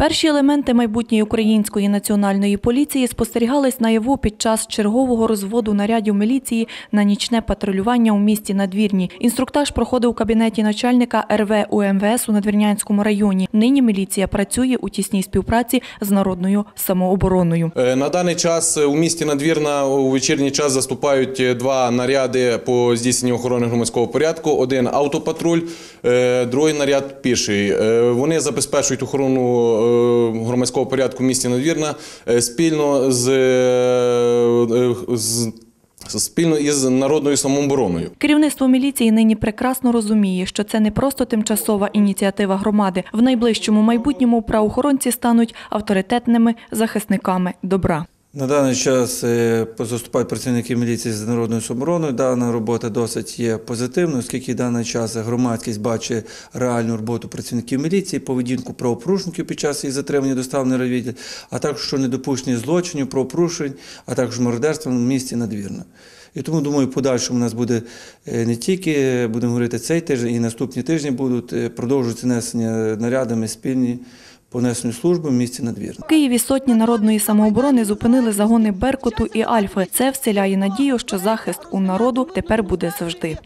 Перші елементи майбутньої української національної поліції спостерігались наяву під час чергового розводу нарядів міліції на нічне патрулювання у місті Надвірні. Інструктаж проходив у кабінеті начальника РВ УМВС у Надвірнянському районі. Нині міліція працює у тісній співпраці з народною самообороною. Е, На даний час у місті Надвірна у вечірній час заступають е, два наряди по здійсненню охорони громадського порядку. Один автопатруль, е, другий наряд піший. Е, Вони забезпечують охорону е, громадського порядку в місті Надвірна е, спільно з, е, з спільно із народною самообороною. Керівництво міліції нині прекрасно розуміє, що це не просто тимчасова ініціатива громади. В найближчому майбутньому правоохоронці стануть авторитетними захисниками добра. На даний час е, заступають працівники міліції з народною самообороною. Дана робота досить є позитивною, оскільки в даний час громадськість бачить реальну роботу працівників міліції, поведінку правопорушників під час їх затримання доставлення райвідділ, а також що недопущення злочинів, правопорушень, а також мародерства в місті надвірно. І тому думаю, подальшому у нас буде е, не тільки будемо говорити цей тиждень, і наступні тижні будуть е, продовжуватися несення нарядами спільні по несенню служби в місті надвірно. В Києві сотні народної самооборони зупинили загони Беркуту і Альфи. Це вселяє надію, що захист у народу тепер буде завжди.